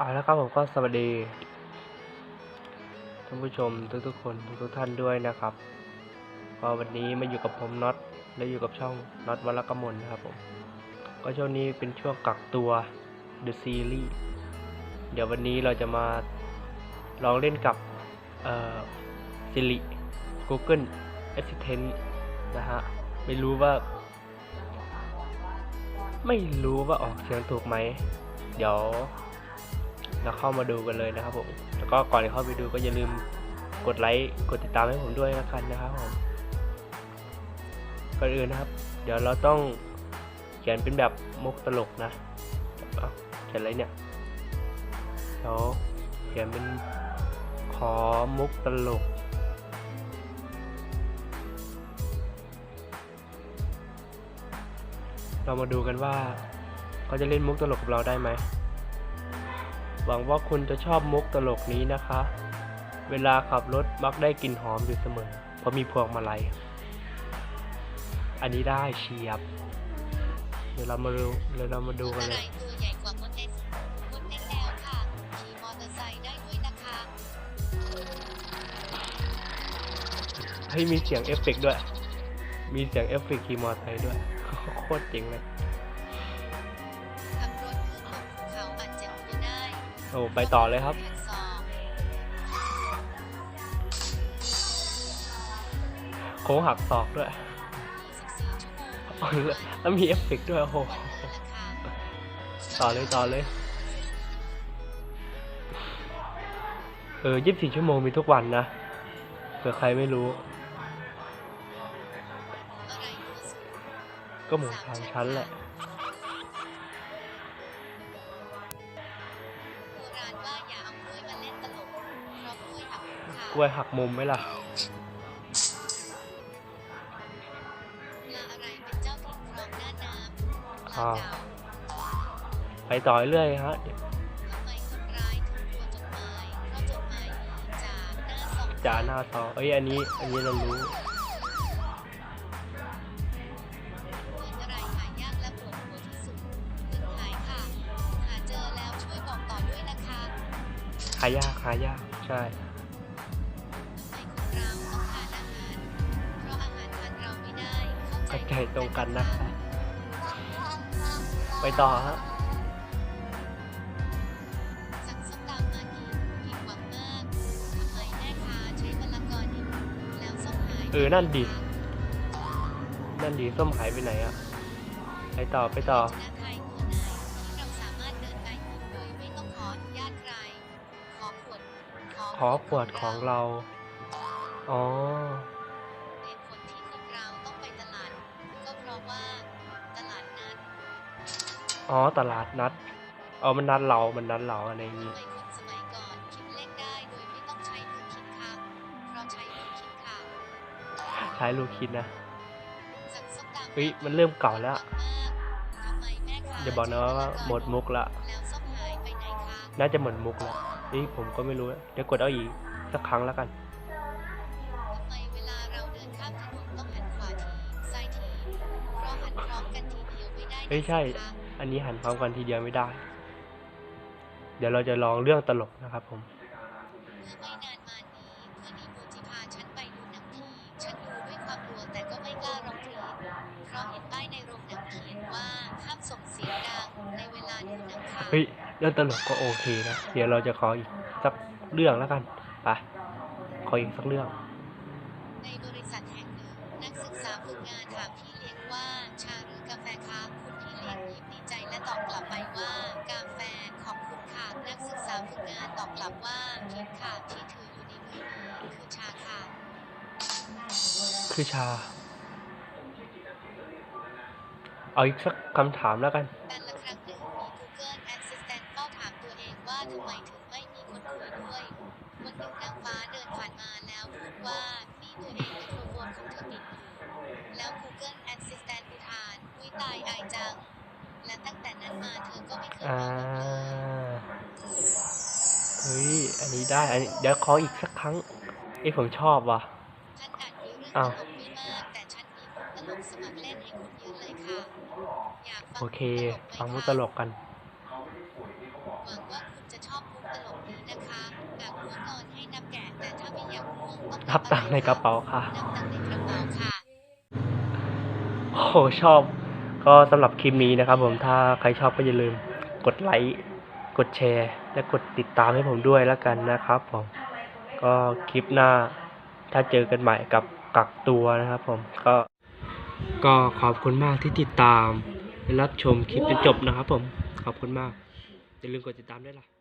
เอาแล้วครับผมก็สวัสดีท่านผู้ชมทุกๆคนทุกๆท่านด้วยนะครับก็วันนี้มาอยู่กับผมน็อตและอยู่กับช่องน็อตวรกมลนะครับผมก็ช่วงนี้เป็นช่วงกักตัว The Series เดี๋ยววันนี้เราจะมาลองเล่นกับเอ่อ Siri Google Assistant นะฮะไม่รู้ว่า ไม่รู้ว่าออกเสียงถูกไหม เดี๋ยว เราเข้ามาดูกันเลยนะครับผม แล้วก็ก่อนเข้าไปดูก็อย่าลืมกดไลค์ กดติดตามให้ผมด้วยนะกันนะครับผม ก่อนอื่นนะครับ เดี๋ยวเราต้องเขียนเป็นแบบมุกตลกนะเอ้าเขียนอะไรเนี่ยเดี๋ยวเขียนเป็นขอมุกตลกเรามาดูกันว่าเขาจะเล่นมุกตลกกับเราได้ไหม หวังว่าคุณจะชอบมุกตลกนี้นะคะ เวลาขับรถมักได้กลิ่นหอมอยู่เสมอ เพราะมีพวงมาลัย อันนี้ได้เฉียบ เดี๋ยวเรามาดูเดี๋ยวเรามาดูกันอะไรเลยตัวใหญ่กว่ามดเอ็กซ์มดเอ็กซ์แล้วค่ะขี่มอเตอร์ไซค์ได้ด้วยนะคะเฮ้ยมีเสียงเอฟเฟกต์ด้วย มีเสียงเอฟเฟกต์ขี่มอเตอร์ไซค์ด้วย โคตรเจ๋งเลย โอ้ไปต่อเลยครับ โค้งหักศอกด้วยแล้วมีเอฟเฟกต์ด้วยโอ้โหต่อเลยต่อเลยเออยี่สิบสี่ชั่วโมงมีทุกวันนะเผื่อใครไม่รู้ ก็หมูสามชั้นแหละ กมุมค่ะกล้วยหักมุมไหมล่ะปลาอะไรเป็นเจ้าถิ่นครองหน้าน้ำปลาอ่าเก่าไปต่อเรื่อยๆฮะทำไมคนร้ายถึงกลัวจดหมายเพราะจดหมายมีจากหน้าสองจาหน้าต่อเอ้ย อันนี้ อันนี้เรารู้เหมือนอะไรหายากและปวดหัวที่สุดเพิ่งหายค่ะหาเจอแล้วช่วยบอกต่อด้วยนะคะหายากหายากใช่ เข้าใจตรงกันนะคะไปต่อฮะสั่งส้มตำมากินผิดหวังมากทำไมแม่ค้าใช้มะละกอดิบแล้วส้มหายเออ นั่นดินั่นดี ส้มหายไปไหนอะไปต่อ ไปต่อชนะไทยตัวไหนที่เราสามารถเดินไปหยิบโดยไม่ต้องขออนุญาตใครขอขวดขอขวดของเรา อ๋อ อ๋อตลาดนัดอ๋อมันนัดเรา มันนัดเราอะไรอย่างทำงี้ไมคนสมัยก่อนคิดเลขได้โดยไม่ต้องใช้มือคิดค่ะเพราะใช้มือคิดค่ะใช้ลูกคิดนะสั่งส้มตำเฮ้ยมันเริ่มเก่าแล้วมากทำไมแม่ค้าอย่าบอกนะว่าหมดมุกละแล้วส้มหายไปไหนคะน่าจะหมดมุกแล้วนี่ผมก็ไม่รู้ เดี๋ยวกดเอาอีกสักครั้งแล้วกันทำไมเวลาเราเดินข้ามถนนต้องหันขวาทีซ้ายทีเพราะหันพร้อมกันทีเดียวไม่ได้เฮ้ยใช่นะคะ อันนี้หันพร้อมกันทีเดียวไม่ได้ เดี๋ยวเราจะลองเรื่องตลกนะครับผมเมื่อไม่นานมานี้เพื่อนอีโมจิพาฉันไปดูหนังผีฉันดูด้วยความกลัวแต่ก็ไม่กล้าร้องเพลงเพราะเห็นป้ายในโรงหนังเขียนว่าห้ามส่งเสียงดังในเวลาดูหนังค่ะเฮ้ยเรื่องตลกก็โอเคนะ เดี๋ยวเราจะขออีกสักเรื่องแล้วกัน ไปขออีกสักเรื่อง ในบริษัทแห่งหนึ่งนักศึกษาฝึกงานถามพี่เลี้ยงว่าชาหรือกาแฟคะคุ และตอบกลับไปว่ากาแฟขอบคุณค่ะนักศึกษาฝึกงานตอบกลับว่าผิดค่ะที่ถืออยู่ในมือนี้คือชาค่ะ คือชา เอาอีกสักคำถามแล้วกันแต่ละครั้งหนึ่งมี Google Assistant เฝ้าถามตัวเองว่าทำไมถึงไม่มีคนคุยด้วยวันหนึ่งนางฟ้าเดินผ่านมาแล้วพูดว่านี่ตัวเองไมโครโฟนของเธอปิดอยู่แล้ว Google Assistant อุทานอุ้ยตายอายจัง และตั้งแต่นั้นมาเธอก็ไม่เคยอ่าเฮ้ย อันนี้ได้ อันนี้เดี๋ยวขออีกสักครั้งไอ้ผมชอบว่ะอ่าโอเคอากโอเค ฟังมุกตลกกันณจตลกกัรับตังในกระเป๋าค่ะ นับตังในกระเป๋าค่ะ โอ้ชอบ ก็สำหรับคลิปนี้นะครับผมถ้าใครชอบก็อย่าลืมกดไลค์กดแชร์ และกดติดตามให้ผมด้วยแล้วกันนะครับผมก็คลิปหน้าถ้าเจอกันใหม่กับกักตัวนะครับผมก็ก็ขอบคุณมากที่ติดตามและรับชมคลิปจนจบนะครับผม ขอบคุณมากอย่าลืมกดติดตามด้วยล่ะ